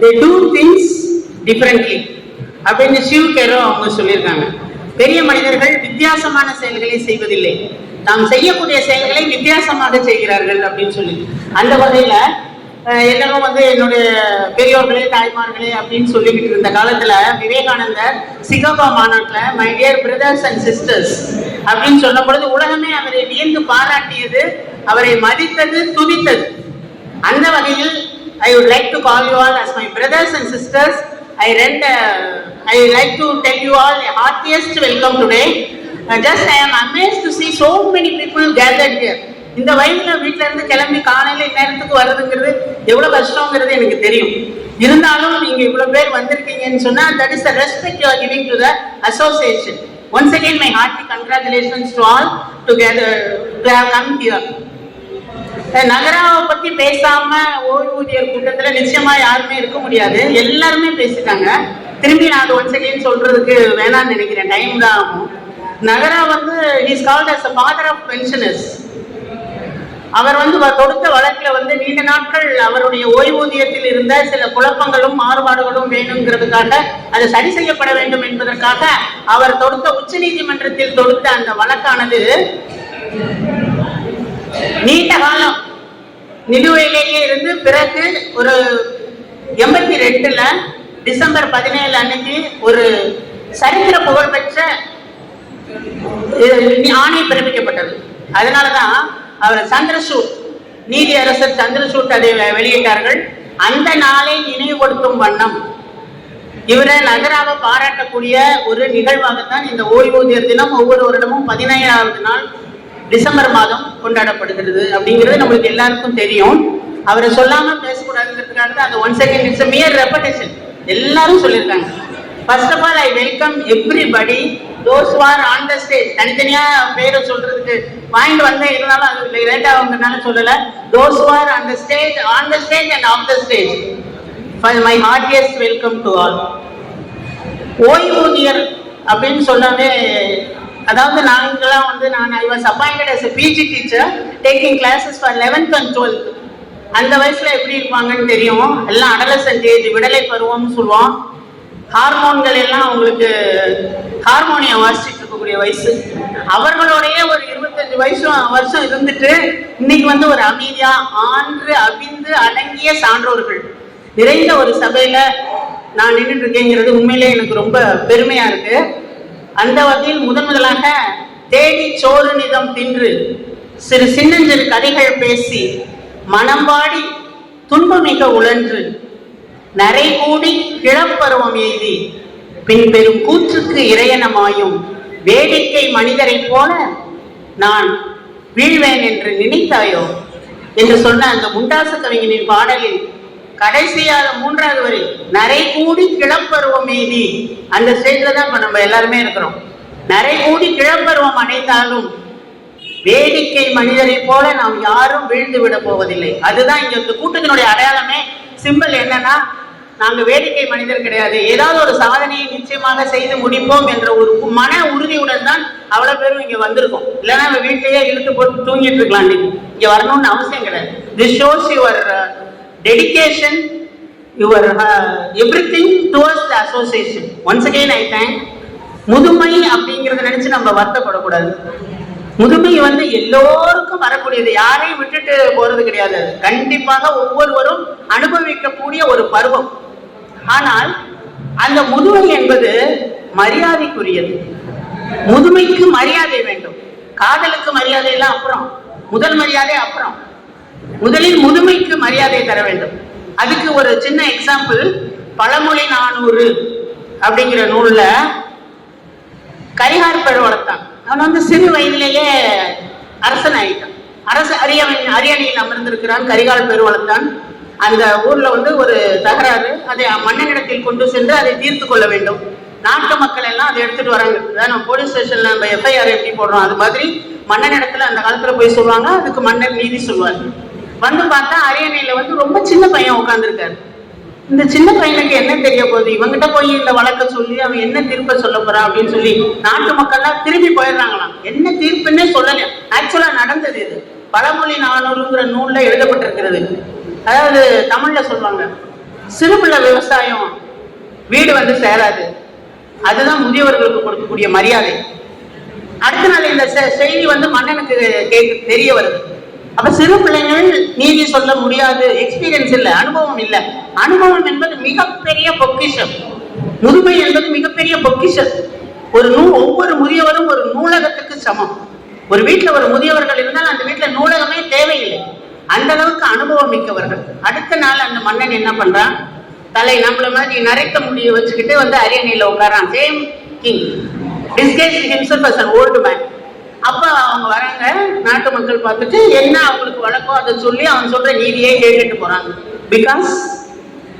They do things differently அப்படின்னு ஷிவ் கேரோ அவங்க சொல்லியிருக்காங்க. பெரிய மனிதர்கள் வித்தியாசமான செயல்களை செய்வதில்லை. தாம் செய்யக்கூடிய செயல்களை வித்தியாசமாக செய்கிறார்கள் அப்படின்னு சொல்லி. அந்த வகையில அஹ், எல்லாரும் வந்து என்னுடைய பெரியோர்களே தாய்மார்களே அப்படின்னு சொல்லிக்கிட்டு இருந்த காலத்துல விவேகானந்தர் Chicago மாநாட்டுல my dear brothers and sisters அப்படின்னு சொன்ன பொழுது உலகமே அவரை வியந்து பாராட்டியது அவரை மதித்தது துதித்தது. அந்த வகையில் ஐ would like to call you all as my brothers and sisters. I rent, uh, I like to tell you all a heartiest welcome today. Uh, just I am amazed to see so many people gathered here. இந்த வயதுல வீட்ல இருந்து கிளம்பி காலையில நேரத்துக்கு வர்றதுங்கிறது எவ்வளவு கஷ்டங்கிறது எனக்கு தெரியும் இருந்தாலும் நீங்க இவ்வளவு பேர் வந்திருக்கீங்கன்னு சொன்னா that is the respect you are giving to the association once again my hearty congratulations to all together to have come here நகராவை பத்தி பேசாம ஓய்வூதியர் கூட்டத்துல நிச்சயமா யாருமே இருக்க முடியாது. எல்லாருமே பேசிட்டாங்க. திரும்பி நான் அது ஒன் செகண்ட் சொல்றதுக்கு வேணாம்னு நினைக்கிறேன். டைம் தான் ஆகும். நகரா வந்து is called as father of pensioners அவர் வந்து வ- தொடுத்த வழக்கில் வந்து நீண்ட நாட்கள் அவருடைய ஓய்வூதியத்தில் இருந்த சில குழப்பங்களும் மாறுபாடுகளும் வேணுங்கிறதுக்காக அது சரி செய்யப்பட வேண்டும் என்பதற்காக அவர் தொடுத்த உச்சநீதிமன்றத்தில் தொடுத்த அந்த வழக்கானது நீண்ட காலம் நிலுவையிலேயே இருந்து பிறகு ஒரு எண்பத்தி ரெண்டுல டிசம்பர் பதினேழு அன்னைக்கு ஒரு சரித்திர புகழ்பெற்ற ஆணை பிறப்பிக்கப்பட்டது. அதனாலதான் அவர் சந்திரசூட் நீதி அரசர் சந்திரசூட் அதை வெ- வெளியிட்டார்கள். அந்த நாளை நினைவுபடுத்தும் வண்ணம். இவரை நகராக பாராட்டக்கூடிய ஒரு நிகழ்வாகத்தான் இந்த ஓய்வூதிய தினம் ஒவ்வொரு வருடமும் பதினேழாவது நாள் டிசம்பர் மாதம் கொண்டாடப்படுகிறது அப்படிங்கிறது நம்மளுக்கு எல்லாருக்கும் தெரியும். அவரை சொல்லாம பேசக்கூடாதுங்கிறதுக்காக தான் அந்த one second it's mere repetition எல்லாரும் சொல்லியிருக்காங்க. First of all I welcome everybody those are on the stage தனித்தனியா பேரை சொல்றதுக்கு வாங்கிட்டு வந்தேன் இருந்தாலும் அது லேட் ஆகுங்கிறனால சொல்லல. Those are on the stage on the stage and of the stage my heartiest welcome to all ஓய்வூதியர் அப்படின்னு சொன்னாலே அதாவது நாங்களாம் வந்து நான் I was appointed as PG teacher taking classes for eleventh and twelfth அந்த வயசுல எப்படி இருப்பாங்கன்னு தெரியும்? எல்லாம் அடலசன்ட் ஏஜ் விடலை பருவம்னு சொல்லுவோம். ஹார்மோன்கள் எல்லாம் அவங்களுக்கு ஹார்மோனியம் வாசிச்சுட்டு இருக்கக்கூடிய வயசு. அவர்களோடைய ஒரு இருபத்தஞ்சு வயசும் வருஷம் இருந்துட்டு இன்னைக்கு வந்து ஒரு அமைதியா ஆன்று அவிந்து அடங்கிய சான்றோர்கள். நிறைந்த ஒரு சபையில நான் நின்றுட்டு இருக்கேங்கிறது உண்மையிலே எனக்கு ரொம்ப பெருமையா இருக்கு. அந்த வகையில் முதன் முதலாக தேடி சோறு நிதம் தின்று சிறு சின்னஞ்சிறு கதைகள் பேசி மனம் பாடி துன்பமிக உழன்று நரை கூடி கிளப்பருவம் எய்தி பின் பெரும் கூற்றுக்கு இறையனமாயும் வேடிக்கை மனிதரைப் போல நான் வீழ்வேன் என்று நினைத்தாயோ? என்று சொன்ன அந்த முண்டாசு கவிஞனின் பாடலில் கடைசியாக மூன்றாவது வரி நரை கூடி கிளப்பருவம் மீதி அந்த ஸ்டேஜ்ல தான் இப்ப நம்ம எல்லாருமே இருக்கிறோம். நரை கூடி கிளப்பருவம் அடைந்தாலும் வேடிக்கை மனிதரை போல நாம் யாரும் வீழ்ந்து விட போவதில்லை. அதுதான் இங்க இந்த கூட்டத்தினுடைய அடையாளமே. சிம்பிள் என்னன்னா நாங்க வேடிக்கை மனிதர் கிடையாது. ஏதாவது ஒரு சாதனையை நிச்சயமாக செய்து முடிப்போம் என்ற ஒரு மன உறுதியுடன் தான் அவ்வளவு பேரும் இங்க வந்திருக்கோம். இல்லைன்னா நம்ம வீட்டிலேயே இழுத்து போட்டு தூங்கிட்டு இருக்கலாம் நீங்க இங்க வரணும்னு அவசியம் கிடையாது. This shows your dedication your uh, everything towards the association once again I thank. முதுமை அப்படிங்கறத நினைச்சு நம்ம வருத்தப்படக்கூடாது. முதுமை வந்து எல்லோருக்கும் வரக்கூடியது. யாரையும் விட்டுட்டு போறது கிடையாது அது. கண்டிப்பாக ஒவ்வொருவரும் அனுபவிக்கக்கூடிய ஒரு பருவம். ஆனால் அந்த முதுமை என்பது மரியாதைக்குரியது. முதுமைக்கு மரியாதை வேண்டும். காதலுக்கு மரியாதை எல்லாம் அப்புறம். முதல் மரியாதை அப்புறம். முதலில் முதுமைக்கு மரியாதை தர வேண்டும். அதுக்கு ஒரு சின்ன எக்ஸாம்பிள் பழமொழி நானூறு அப்படிங்கிற நூல்ல கரிகார் பெருவளத்தான் அவன் வந்து சிறு வயதிலேயே அரசன் ஆயிட்டான். அரசு அரியவன் அரியணையில் அமர்ந்திருக்கிறான் கரிகால் பெருவளத்தான் அந்த ஊர்ல வந்து ஒரு தகராறு. அதை மன்னனிடத்தில் கொண்டு சென்று அதை தீர்த்து கொள்ள வேண்டும். நாட்டு மக்கள் எல்லாம் அதை எடுத்துட்டு வராங்க. அதான் நம்ம போலீஸ் ஸ்டேஷன்ல நம்ம எஃப்ஐஆர் எப்படி போடுறோம் அது மாதிரி மன்னனிடத்துல அந்த காலத்துல போய் சொல்லுவாங்க அதுக்கு மன்னர் நீதி சொல்லுவார். வந்து பார்த்தா அரியணையில வந்து ரொம்ப சின்ன பையன் உட்காந்துருக்காரு இந்த சின்ன பையனுக்கு என்ன தெரிய போகுது? இவங்கிட்ட போய் இந்த வழக்க சொல்லி அவன் என்ன தீர்ப்பை சொல்ல போறான் அப்படின்னு சொல்லி நாட்டு மக்கள்லாம் திரும்பி போயிடுறாங்களாம். என்ன தீர்ப்புன்னே சொல்லல. ஆக்சுவலா நடந்தது இது. பழமொழி நானூறுங்கிற நூல்ல எழுதப்பட்டிருக்கிறது. அதாவது தமிழ்ல சொல்லுவாங்க சிறுபிள்ளை விவசாயம் வீடு வந்து சேராது. அதுதான் முதியவர்களுக்கு கொடுக்கக்கூடிய மரியாதை. அடுத்த நாள் இந்த செ- செய்தி வந்து மன்னனுக்கு கேட்டு தெரிய வருது. அப்ப சிறு பிள்ளைகள் நீதி சொல்ல முடியாது எக்ஸ்பீரியன்ஸ் இல்ல அனுபவம் இல்ல. அனுபவம் என்பது மிகப்பெரிய பொக்கிஷம். முதுமை என்பது மிகப்பெரிய பொக்கிஷம். ஒரு நூ ஒவ்வொரு முதியவரும் ஒரு நூலகத்துக்கு சமம். ஒரு வீட்டுல ஒரு முதியவர்கள் இருந்தால் அந்த வீட்டுல நூலகமே தேவையில்லை. அந்த அளவுக்கு அனுபவம் மிக்கவர்கள். அடுத்த நாள் அந்த மன்னன் என்ன பண்றான்? தலை நம்மள மாதிரி நரைத்த முடிய வச்சுக்கிட்டு வந்து அரியணையில உட்காரான் same king disguise himself as an old அப்ப அவங்க வராங்க நாட்டு மக்கள் பார்த்துட்டு என்ன அவங்களுக்கு வழக்கோ அதை சொல்லி அவன் சொல்ற நீதியை கேட்டுட்டு போறாங்க. Because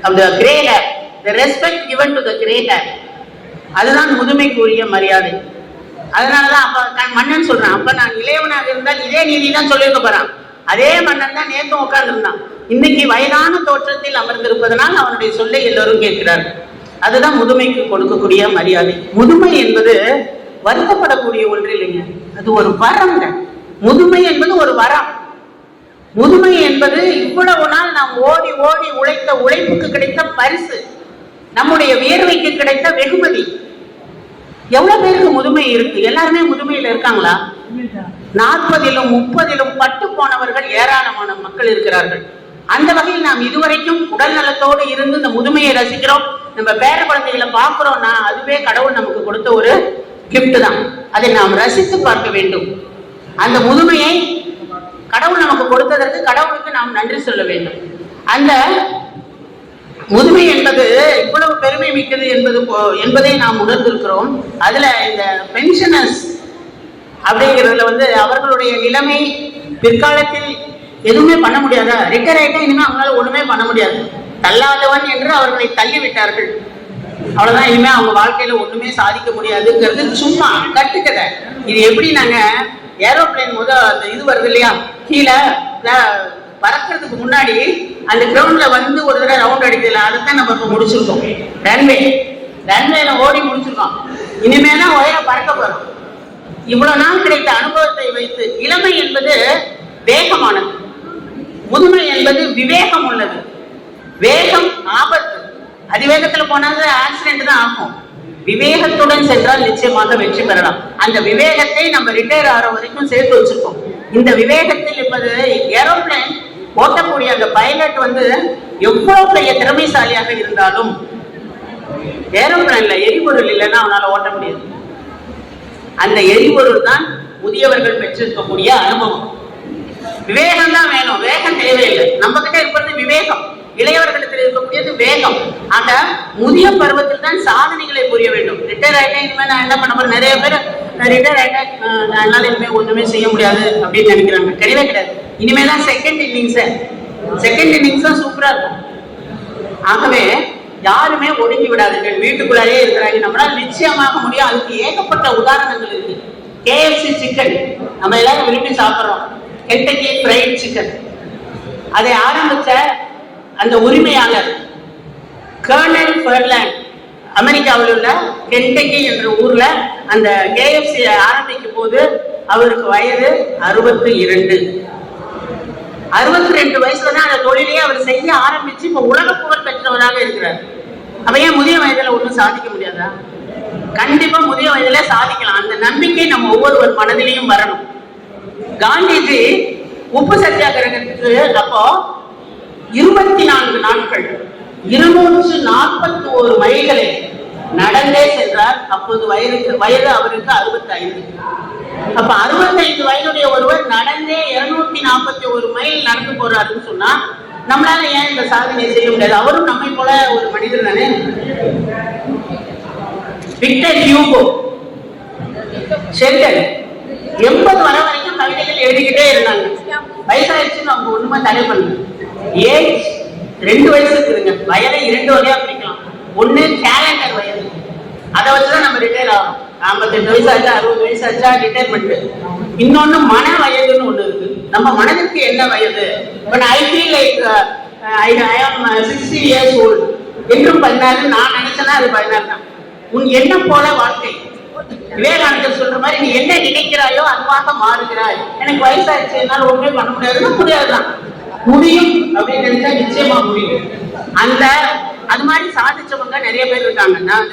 of the grey the the respect given to the grey அதுதான் முதுமைக்குரிய மரியாதை. அதனாலதான் அப்ப மன்னன் சொல்றான். அப்ப நான் இளையவனாக இருந்தால் இதே நீதி தான் சொல்லியிருக்க போறான். அதே மன்னன் தான் நேத்தும் உட்கார்ந்துருந்தான். இன்னைக்கு வயதான தோற்றத்தில் அமர்ந்திருப்பதனால் அவனுடைய சொல்லை எல்லோரும் கேட்கிறார் அதுதான் முதுமைக்கு கொடுக்கக்கூடிய மரியாதை. முதுமை என்பது வருத்தப்படக்கூடிய ஒன்று இல்லைங்க. அது ஒரு வரங்க முதுமை என்பது ஒரு வரம். முதுமை என்பது இவ்வளவு நாள் நாம் ஓடி ஓடி உழைத்த உழைப்புக்கு கிடைத்த பரிசு. நம்முடைய வியர்வைக்கு கிடைத்த வெகுமதி. எவ்வளவு பேருக்கு முதுமை இருக்கு? எல்லாருமே முதுமையில இருக்காங்களா? நாற்பதிலும் முப்பதிலும் பட்டு போனவர்கள் ஏராளமான மக்கள் இருக்கிறார்கள். அந்த வகையில் நாம் இதுவரைக்கும் உடல் நலத்தோடு இருந்து இந்த முதுமையை ரசிக்கிறோம். நம்ம பேர குழந்தைகளை பார்க்கிறோம்னா அதுவே கடவுள் நமக்கு கொடுத்த ஒரு கிஃப்ட் தான். அதை நாம் ரசித்து பார்க்க வேண்டும். அந்த முதுமையை கடவுள் நமக்கு கொடுத்ததற்கு கடவுளுக்கு நாம் நன்றி சொல்ல வேண்டும். அந்த முதுமை என்பது இவ்வளவு பெருமை மிக்கது என்பது போ- என்பதை நாம் உணர்ந்திருக்கிறோம். அதுல இந்த பென்ஷனர்ஸ் அப்படிங்கிறதுல வந்து அவர்களுடைய நிலைமை பிற்காலத்தில் எதுவுமே பண்ண முடியாதா? ரிட்டையர் ஆகிட்டா இனிமே அவங்களால ஒண்ணுமே பண்ண முடியாது. தள்ளாதவன் என்று அவர்களை தள்ளிவிட்டார்கள். அவ்வளவுதான். இனிமே அவங்க வாழ்க்கையில ஒண்ணுமே சாதிக்க முடியாதுங்கிறது சும்மா கட்டுக்கதை. இது எப்படி நாங்க ஏரோப்ளேன் முத அந்த இது வருது இல்லையா? கீழே பறக்கிறதுக்கு முன்னாடி அந்த கிரவுண்ட்ல வந்து ஒரு தடவை ரவுண்ட் அடிக்கல. அதைத்தான் நம்ம இப்ப முடிச்சிருக்கோம். ரன்வே ரன்வேல ஓடி முடிச்சிருக்கோம். இனிமே தான் உயர பறக்க போறோம். இவ்வளவு நாள் கிடைத்த அனுபவத்தை வைத்து இளமை என்பது வேகமானது. முதுமை என்பது விவேகம் உள்ளது. வேகம் ஆபத்து. அதிவேகத்துல போனது ஆக்சிடென்ட் தான் ஆகும். விவேகத்துடன் சென்றால் நிச்சயமாக வெற்றி பெறலாம். அந்த விவேகத்தை நம்ம ரிட்டையர் ஆகிற வரைக்கும் சேர்த்து வச்சிருக்கோம். இந்த விவேகத்தில் இப்போது ஏரோப்ளேன் ஓட்டக்கூடிய அந்த பைலட் வந்து எவ்வளவு பெரிய திறமைசாலியாக இருந்தாலும் ஏரோப்ளேன்ல எரிபொருள் இல்லைன்னா அவனால ஓட்ட முடியாது. அந்த எரிபொருள் தான் முதியவர்கள் பெற்றிருக்கக்கூடிய அனுபவம். விவேகம் தான் வேணும். வேகம் தேவையில்லை. நம்ம கிட்ட இருப்பது விவேகம். இளையவர்களிடத்தில் இருக்கக்கூடியது வேகம். ஆக முதிய பருவத்தில் தான் சாதனைகளை புரிய வேண்டும். ரிட்டையர் ஆயிட்டேன் இனிமே நான் என்ன பண்ண போறேன்? நிறைய பேர் ரிட்டையர் ஆயிட்டேன் என்னால இனிமே ஒண்ணுமே செய்ய முடியாது அப்படின்னு நினைக்கிறாங்க. கிடையவே கிடையாது. இனிமே தான் செகண்ட் இன்னிங்ஸ் செகண்ட் இன்னிங்ஸ் தான் சூப்பரா இருக்கும். ஆகவே யாருமே ஒடுங்கி விடாதீர்கள். வீட்டுக்குள்ளாரே இருக்கிறாங்க நம்மளால நிச்சயமாக முடியும். அதுக்கு ஏகப்பட்ட உதாரணங்கள் இருக்கு. கேஎஃப்சி சிக்கன் நம்ம எல்லாரும் விரும்பி சாப்பிடுறோம். கெட்டக்கி ஃப்ரைட் சிக்கன் அதை ஆரம்பிச்ச அந்த உரிமையாளர் கர்னல் ஃபெர்லாண்ட் அமெரிக்காவில் உள்ள கென்டக்கி என்ற ஊர்ல அந்த கேஎஃப்சி ஆரம்பிக்கும் போது அவருக்கு வயது அறுபத்தி இரண்டு. அறுபத்தி ரெண்டு வயசுல தான் அந்த தொழிலையே அவர் செய்ய ஆரம்பிச்சு இப்ப உலக புகழ் பெற்றவராக இருக்கிறார். அப்ப ஏன் முதிய வயதுல ஒன்றும் சாதிக்க முடியாதா? கண்டிப்பா முதிய வயதுல சாதிக்கலாம். அந்த நம்பிக்கை நம்ம ஒவ்வொருவர் மனதிலையும் வரணும். காந்திஜி உப்பு சத்தியாகிரகத்துக்கு அப்போ இருபத்தி நான்கு நாட்கள் இருநூற்று நாற்பத்தி ஒரு மைல்களை நடந்தே சென்றார். அப்போது வயதுக்கு வயது அவருக்கு அறுபத்தி ஐந்து அப்ப அறுபத்தைந்து வயதுடைய ஒருவர் நடந்தே இருநூத்தி நாற்பத்தி ஒரு மைல் நடந்து போறாருன்னு சொன்னா நம்மளால ஏன் இந்த சாதனையை செய்ய முடியாது? அவரும் நம்மை போல ஒரு மனிதர் தானே? விக்டர் ஹியூகோ செல்கள் எண்பது வர வரைக்கும் கவிதைகள் எழுதிக்கிட்டே இருந்தாங்க. வயசாயிடுச்சுன்னு அவங்க ஒண்ணுமே தடை பண்ணல. ஏஜ் ரெண்டு வயசு இருக்குதுங்க. வயதை இரண்டு வகையா பிரிக்கலாம். ஒண்ணு கேலண்டர் வயது அதை வச்சுதான் நம்ம ரிட்டையர் ஆகும் ஐம்பத்தெட்டு வயசு ஆச்சா அறுபது வயசு ஆச்சா ரிட்டையர்மெண்ட் இன்னொன்னு மன வயதுன்னு ஒண்ணு இருக்கு. நம்ம மனதுக்கு என்ன வயது? But I feel like I am sixty years old என்றும் பதினாறு நான் நினைச்சேன்னா அது பதினாறு தான். உன் எண்ணம் போல வாழ்க்கை. விவேகானந்தர் சொல்ற மாதிரி நீ என்ன நினைக்கிறாயோ அதுவாக மாறுகிறாய். எனக்கு வயசாயிடுச்சு என்னால ஒண்ணுமே பண்ண முடியாதுன்னா முடியாதுதான். முடியும் அப்படின்னு நினைச்சா நிச்சயமா முடியும். அந்த அது மாதிரி சாதிச்சவங்க நிறைய பேர் இருக்காங்க நான்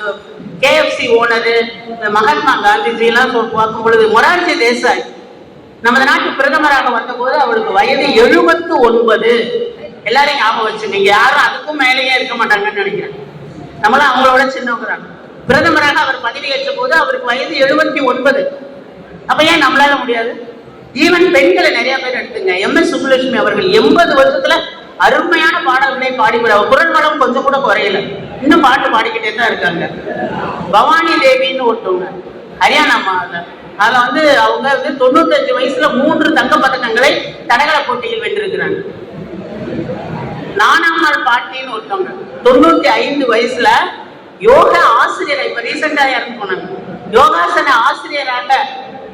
கேஎஃப்சி ஓனரு மகாத்மா காந்திஜி எல்லாம் பார்க்கும் பொழுது மொரார்ஜி தேசாய் நமது நாட்டு பிரதமராக வந்தபோது அவருக்கு வயது எழுபத்து ஒன்பது எல்லாரையும் ஞாபகம் வச்சுக்கீங்க யாரும் அதுக்கும் மேலேயே இருக்க மாட்டாங்கன்னு நினைக்கிறேன். நம்மளும் அவங்களோட சின்னவங்க தான் பிரதமராக அவர் பதவியேற்ற போது அவருக்கு வயது எழுபத்தி ஒன்பது அப்ப ஏன் நம்மளால முடியாது? ஈவன் பெண்களை நிறைய பேர் எடுத்துங்க. எம் எஸ் சுப்புலட்சுமி அவர்கள் எண்பது வருஷத்துல அருமையான பாடல்களை பாடி குரல் வளம் கொஞ்சம் கூட குறையல. இன்னும் பாட்டு பாடிக்கிட்டே தான் இருக்காங்க. பவானி தேவின்னு ஒருத்தவங்க ஹரியானா மாதம் அதுல வந்து அவங்க வந்து தொண்ணூத்தஞ்சு வயசுல மூன்று தங்க பதக்கங்களை தடகள போட்டியில் வென்றிருக்கிறாங்க. நானாம்மாள் பாட்டின்னு ஒருத்தவங்க தொண்ணூத்தி ஐந்து வயசுல யோக ஆசிரியரை இப்ப ரீசெண்டா இறந்து போனாங்க. யோகாசன ஆசிரியராக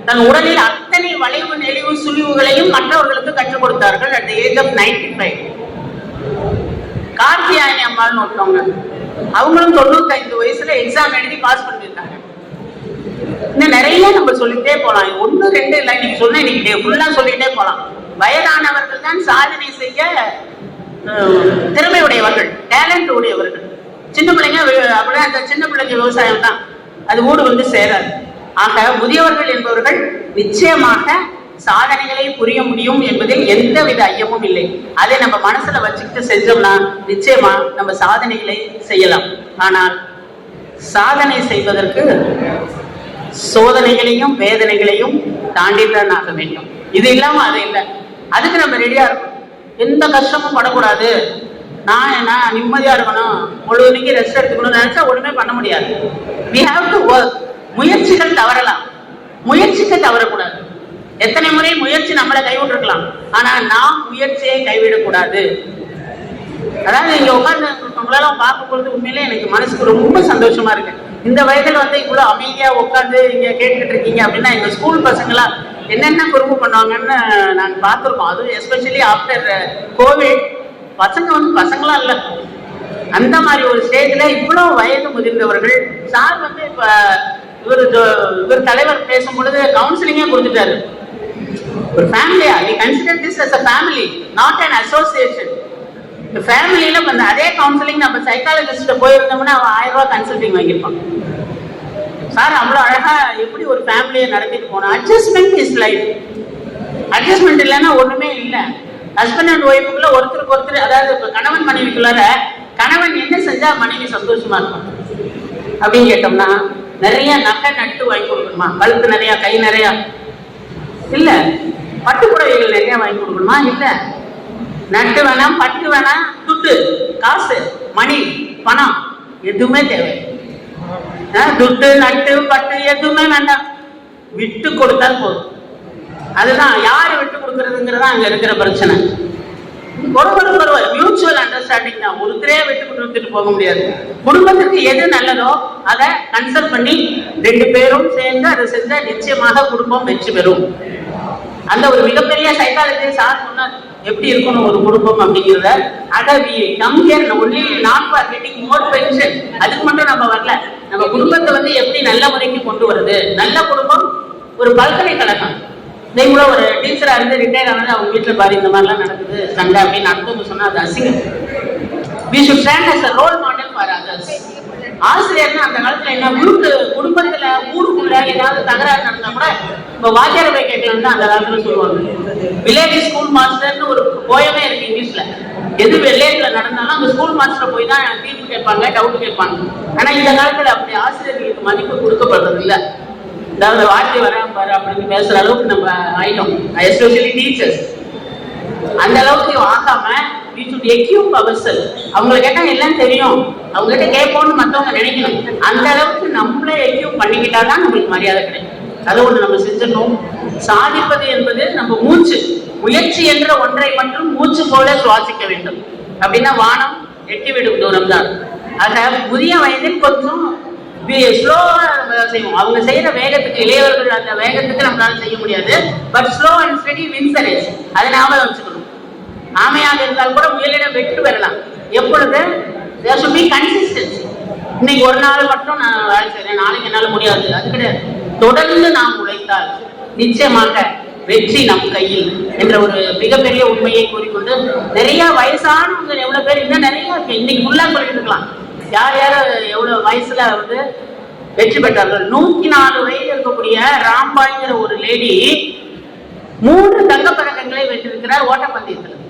தன் உடலில் அத்தனை வளைவு நெளிவு சுழிவுகளையும் மற்றவர்களுக்கு கற்றுக் கொடுத்தார்கள் at age of ninety five Karthyayani அம்மாள்னு ஒருத்தவங்க. அவங்களும் தொண்ணூத்தைந்து வயசுல எக்ஸாம் எழுதி பாஸ் பண்ணிருக்காங்க இன்னும் நிறைய நம்ம சொல்லிட்டே போலாம். ஒண்ணு ரெண்டு இல்லை. நீங்க சொன்ன இன்னைக்கு ஃபுல்லா சொல்லிட்டே போலாம். வயதானவர்கள் தான் சாதனை செய்ய திறமை உடையவர்கள் டேலண்ட் உடையவர்கள். சின்ன பிள்ளைங்க வி- அப்படியே அந்த சின்ன பிள்ளைங்க விவசாயம் தான். அது ஊடு வந்து சேராது. ஆக முதியவர்கள் என்பவர்கள் நிச்சயமாக சாதனைகளை புரிய முடியும் என்பதில் எந்தவித ஐயமும் இல்லை. அதை நம்ம மனசுல வச்சுக்கிட்டு செஞ்சோம்னா நிச்சயமா நம்ம சாதனைகளை செய்யலாம். ஆனால் சாதனை செய்வதற்கு சோதனைகளையும் வேதனைகளையும் தாண்டித்தான் ஆக வேண்டும். இது இல்லாம அது இல்லை. அதுக்கு நம்ம ரெடியா இருக்கணும். எந்த கஷ்டமும் படக்கூடாது. நான் என்ன நிம்மதியா இருக்கணும்? பொழுதுனைக்கு ரெஸ்ட் எடுத்துக்கணும்னு நினைச்சா ஒண்ணுமே பண்ண முடியாது. முயற்சிகள் தவறலாம். முயற்சிக்க தவறக்கூடாது. எத்தனை முறை முயற்சி நம்மளை கைவிட்டுருக்கலாம். ஆனா நாம் முயற்சியை கைவிடக்கூடாது. அதாவது இங்க உட்கார்ந்து உங்களெல்லாம் பார்க்கும் பொழுது உண்மையிலே எனக்கு மனசுக்கு ரொம்ப சந்தோஷமா இருக்கு. இந்த வயதுல வந்து இவ்வளவு அமைதியா உட்காந்து இங்க கேட்டுக்கிட்டு இருக்கீங்க அப்படின்னா எங்க ஸ்கூல் பசங்களா என்னென்ன குறும்பு பண்ணுவாங்கன்னு நாங்க பார்த்துருக்கோம். அதுவும் எஸ்பெஷலி ஆஃப்டர் கோவிட் பசங்க வந்து பசங்களா இல்ல. அந்த மாதிரி ஒரு ஸ்டேஜ்ல இவ்வளவு வயது முதிர்ந்தவர்கள் சார் வந்து இப்ப இவர் இவர் தலைவர் பேசும் பொழுது கவுன்சிலிங்கே கொடுத்துட்டாரு. ஒரு ஃபேமிலியா we consider this as a family not an association ஃபேமிலியில வந்து அதே கவுன்சிலிங் நம்ம சைக்காலஜிஸ்ட் போயிருந்தோம்னா அவன் ஆயிரம் ரூபாய் கன்சல்டிங் வாங்கியிருப்பான். சார் அவ்வளோ அழகா எப்படி ஒரு ஃபேமிலியை நடத்திட்டு போனோம் அட்ஜஸ்ட்மெண்ட் இஸ் லைஃப் அட்ஜஸ்ட்மெண்ட் இல்லைன்னா ஒண்ணுமே இல்லை. ஹஸ்பண்ட் அண்ட் ஒய்ஃபுக்குள்ள ஒருத்தருக்கு ஒருத்தர் அதாவது இப்போ கணவன் மனைவிக்குள்ளார கணவன் என்ன செஞ்சா மனைவி சந்தோஷமா இருக்கும் அப்படின்னு கேட்டோம்னா நிறைய நகை நட்டு வாங்கி கொடுக்கணுமா? கழுத்து நிறைய கை நிறைய. இல்ல பட்டு புடவைகள் நிறைய வாங்கி கொடுக்கணுமா? இல்ல. நட்டு வேணாம் பட்டு வேணாம் துட்டு காசு மணி பணம் எதுவுமே தேவை. துட்டு நட்டு பட்டு எதுவுமே வேண்டாம். விட்டு கொடுத்தால் போதும். அதுதான் யார் விட்டு கொடுக்கறதுங்கிறதா அங்க இருக்கிற பிரச்சனை. ஒருவர் ஒருவர் மியூச்சுவல் அண்டர்ஸ்டாண்டிங் தான். ஒருத்தரே விட்டு கொடுத்துட்டு போக முடியாது. குடும்பத்துக்கு எது நல்லதோ அதை கன்சல்ட் பண்ணி ரெண்டு பேரும் சேர்ந்து அதை செஞ்சா நிச்சயமாக குடும்பம் வெற்றி பெறும். அந்த ஒரு மிகப்பெரிய சைக்காலஜி சார் சொன்னார் எப்படி இருக்கணும் ஒரு குடும்பம் அப்படிங்கிறத? Adavi we only not for getting more pension அதுக்கு மட்டும் நம்ம வரல. நம்ம குடும்பத்தை வந்து எப்படி நல்ல முறைக்கு கொண்டு வருது நல்ல குடும்பம் ஒரு பல்கலைக்கழகம். இதே கூட ஒரு டீச்சரா இருந்து ரிட்டையர் ஆனது அவங்க வீட்டுல பாரு இந்த மாதிரிலாம் நடக்குது சண்டை அப்படின்னு அடுத்தவங்க சொன்னா அது அசிங்கம். We should stand as a role model for others ஆசிரியர்னா அந்த காலத்துல என்ன வீட்டு குடும்பத்துல ஊருக்குள்ள ஏதாவது தகராறு நடந்தா கூட இப்ப வாத்தியார போய் அந்த காலத்துல சொல்லுவாங்க. வில்லேஜ் ஸ்கூல் மாஸ்டர்னு ஒரு போயமே இருக்கு இங்கிலீஷ்ல. எது வில்லேஜ்ல நடந்தாலும் அந்த ஸ்கூல் மாஸ்டர் போய் தான் தீர்ப்பு கேட்பாங்க டவுட் கேட்பாங்க. ஆனா இந்த காலத்துல அப்படி ஆசிரியர்களுக்கு மதிப்பு கொடுக்கப்படுறது இல்ல. அதாவது வார்த்தை வராம பாரு அப்படின்னு பேசுற அளவுக்கு நம்ம ஆயிட்டோம். எஸ்பெஷலி டீச்சர்ஸ் அந்த அளவுக்கு ஆகாம we should equip ourselves. அவங்கள கேட்டா எல்லாம் தெரியும். அவங்க கிட்ட கேட்போம்னு மத்தவங்க நினைக்கணும். அந்த அளவுக்கு நம்மளே எக்யூப் பண்ணிக்கிட்டா தான் நம்மளுக்கு மரியாதை கிடைக்கும். அதை ஒண்ணு நம்ம செஞ்சிடணும். சாதிப்பது என்பது நம்ம மூச்சு. முயற்சி என்ற ஒன்றை மட்டும் மூச்சு போல சுவாசிக்க வேண்டும். அப்படின்னா வானம் எட்டிவிடும் தூரம் தான் ஆக புதிய வயதில் கொஞ்சம் ஸ்லோவா செய்வோம். அவங்க செய்யற வேகத்துக்கு இளையவர்கள் அந்த வேகத்துக்கு நம்மளால செய்ய முடியாது. But slow and steady wins அதை ஞாபகம் வச்சுக்கணும். ஆமையாக இருந்தால் கூட முயலிடம் வெற்றி பெறலாம் எப்பொழுது? there should இன்னைக்கு ஒரு நாள் மட்டும் நான் வேலை செய்யறேன் நாளைக்கு என்னால முடியாது. அது கிடையாது. தொடர்ந்து நாம் உழைத்தால் நிச்சயமாக வெற்றி நம் கையில் என்ற ஒரு மிகப்பெரிய உண்மையை கூறிக்கொண்டு நிறைய வயசானவங்க எவ்வளவு பேர் இன்னும் நிறைய இருக்கு. இன்னைக்கு ஃபுல்லா சொல்லிட்டு இருக்கலாம் யார் யார் எவ்வளவு வயசுல வந்து வெற்றி பெற்றார்கள்? நூத்தி நாலு வயது இருக்கக்கூடிய ராம்பாய்ங்கிற ஒரு லேடி மூன்று தங்க பதக்கங்களை வென்றிருக்கிறார் ஓட்டப்பந்தயத்தில்.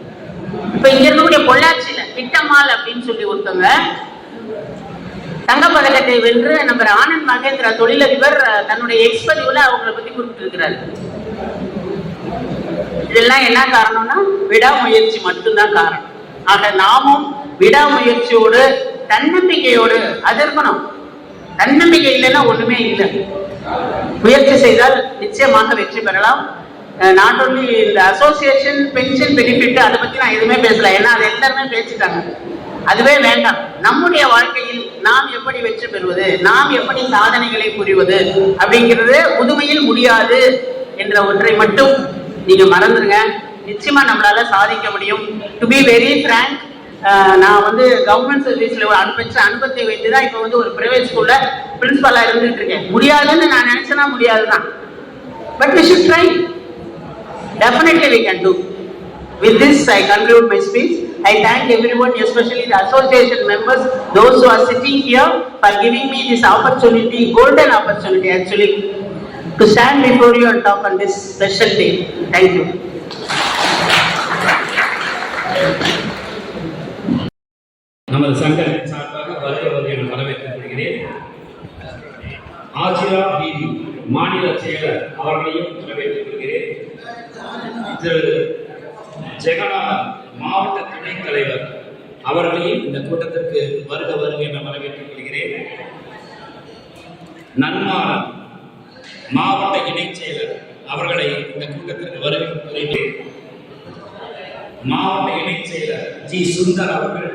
இப்ப இங்க இருக்கக்கூடிய பொள்ளாச்சியில பிட்டம்மாள் அப்படின்னு சொல்லி ஒருத்தவங்க தங்கப்பதக்கத்தை வென்று நம்பர் ஆனந்த் மகேந்திரா தொழிலதிபர் தன்னுடைய எக்ஸ்பதிவுல அவங்கள பத்தி குறிப்பிட்டிருக்கிறார். இதெல்லாம் என்ன காரணம்னா விடாமுயற்சி மட்டும்தான் காரணம். ஆக நாமும் விடாமுயற்சியோடு தன்னம்பிக்கையோடு அது இருக்கணும் தன்னம்பிக்கை இல்லைன்னா ஒண்ணுமே இல்லை. முயற்சி செய்தால் நிச்சயமாக வெற்றி பெறலாம். நாட் only இந்த அசோசியேஷன் பென்ஷன் பெனிஃபிட் அதை பத்தி நான் எதுவுமே பேசல. ஏன்னா அது எல்லாருமே பேசிட்டாங்க. அதுவே வேண்டாம். நம்முடைய வாழ்க்கையில் நாம் எப்படி வெற்றி பெறுவது நாம் எப்படி சாதனைகளை புரிவது அப்படிங்கிறது புதுமையில் முடியாது என்ற ஒன்றை மட்டும் நீங்க மறந்துருங்க. நிச்சயமா நம்மளால சாதிக்க முடியும். டு பி வெரி ஃப்ரேங்க் ஆஹ் நான் வந்து கவர்மெண்ட் சர்வீஸ்ல அனுப்பிச்ச அனுபவத்தை வைத்து தான் இப்போ வந்து ஒரு பிரைவேட் ஸ்கூல்ல பிரின்சிபலா இருந்துட்டு இருக்கேன். முடியாதுன்னு நான் நினைச்சேன்னா முடியாதுதான். But we should try definitely we can do. With this i conclude my speech i thank everyone especially the association members those who are sitting here for giving me this opportunity golden opportunity actually to stand before you and talk on this special day. Thank you Sundar அவர்கள்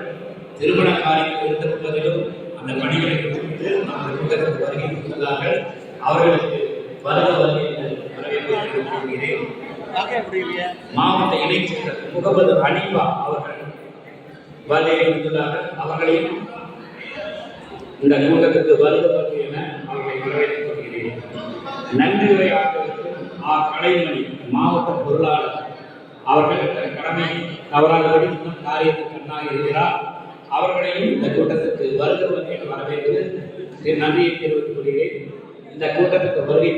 திருமண காரியம் இருந்திருப்பதிலும் அந்த பணிகளை குறித்து அந்த கூட்டத்திற்கு வருகை கொடுத்துள்ளார்கள் அவர்களுக்கு வருக வருகை மாவட்ட இணைச் முகமது அனிபா அவர்கள் வருகை அவர்களையும் இந்த கூட்டத்திற்கு வருக வருகை என அவர்களை வரவேற்றுக் கொள்கிறேன். நன்றி உரையாற்றுவதற்கு ஆ கலைமணி மாவட்ட பொருளாளர் அவர்கள் கடமை தவறாக தவறாதபடி இன்னும் காரியத்தில் கண்ணாக இருக்கிறார் அவர்களையும் இந்த கூட்டத்துக்கு வருகிறவர்கள் வரவேற்று நன்றியை தெரிவித்துக் கொள்கிறேன். இந்த கூட்டத்துக்கு வருகை